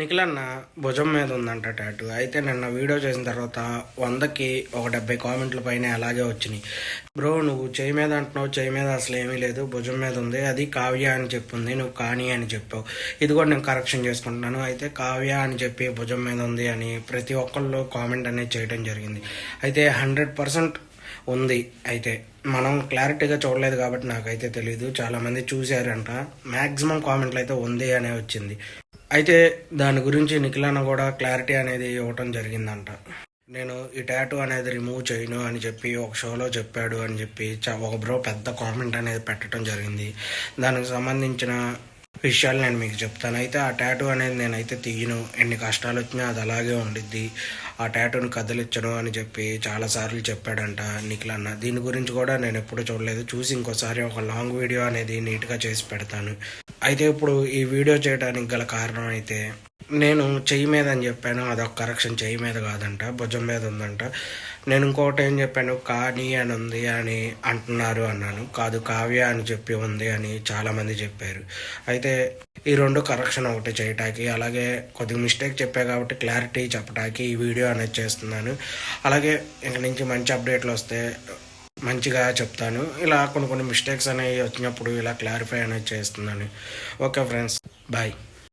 నిఖిలన్న భుజం మీద ఉందంట టాటూ. అయితే నిన్న వీడియో చేసిన తర్వాత వందకి ఒక డెబ్బై కామెంట్ల పైన అలాగే వచ్చినాయి. బ్రో నువ్వు చేయి మీద అంటున్నావు చేయి మీద అసలు ఏమీ లేదు భుజం మీద ఉంది అది కావ్య అని చెప్పింది నువ్వు కాని అని చెప్పావు. ఇది కూడా నేను కరెక్షన్ చేసుకుంటున్నాను. అయితే కావ్య అని చెప్పి భుజం మీద ఉంది అని ప్రతి ఒక్కళ్ళు కామెంట్ అనేది చేయడం జరిగింది. అయితే హండ్రెడ్ పర్సెంట్ ఉంది. అయితే మనం క్లారిటీగా చూడలేదు కాబట్టి నాకైతే తెలియదు చాలామంది చూశారంట. మ్యాక్సిమం కామెంట్లు అయితే ఉంది అనే వచ్చింది. అయితే దాని గురించి నిఖిలాన కూడా క్లారిటీ అనేది ఇవ్వటం జరిగిందంట. నేను ఈ టాటూ అనేది రిమూవ్ చేయను అని చెప్పి ఒక షోలో చెప్పాడు అని చెప్పి చ- ఒక బ్రో పెద్ద కామెంట్ అనేది పెట్టడం జరిగింది. దానికి సంబంధించిన విషయాలు నేను మీకు చెప్తాను. అయితే ఆ ట్యాటూ అనేది నేనైతే తీయను. ఎన్ని కష్టాలు వచ్చినా అది అలాగే ఉండిద్ది. ఆ ట్యాటూని కదిలించను అని చెప్పి చాలాసార్లు చెప్పాడంట నిఖిల్ అన్న దీని గురించి కూడా నేను ఎప్పుడు చూడలేదు. చూసి ఇంకోసారి ఒక లాంగ్ వీడియో అనేది నీట్గా చేసి పెడతాను. అయితే ఇప్పుడు ఈ వీడియో చేయడానికి గల కారణం అయితే నేను చెయ్యి మీద అని చెప్పాను అదొక కరెక్షన్ చెయ్యి మీద కాదంట భుజం మీద ఉందంట. నేను ఇంకోటి ఏం చెప్పాను కానీ అని ఉంది అని అంటున్నారు అన్నాను. కాదు కావ్య అని చెప్పి ఉంది అని చాలామంది చెప్పారు. అయితే ఈ రెండు కరెక్షన్ ఒకటి చేయటానికి అలాగే కొద్దిగా మిస్టేక్ చెప్పా కాబట్టి క్లారిటీ చెప్పడానికి ఈ వీడియో అనేది చేస్తున్నాను. అలాగే ఇంక నుంచి మంచి అప్డేట్లు వస్తే మంచిగా చెప్తాను. ఇలా కొన్ని కొన్ని మిస్టేక్స్ అనేవి వచ్చినప్పుడు ఇలా క్లారిఫై అనేది చేస్తున్నాను. Okay friends bye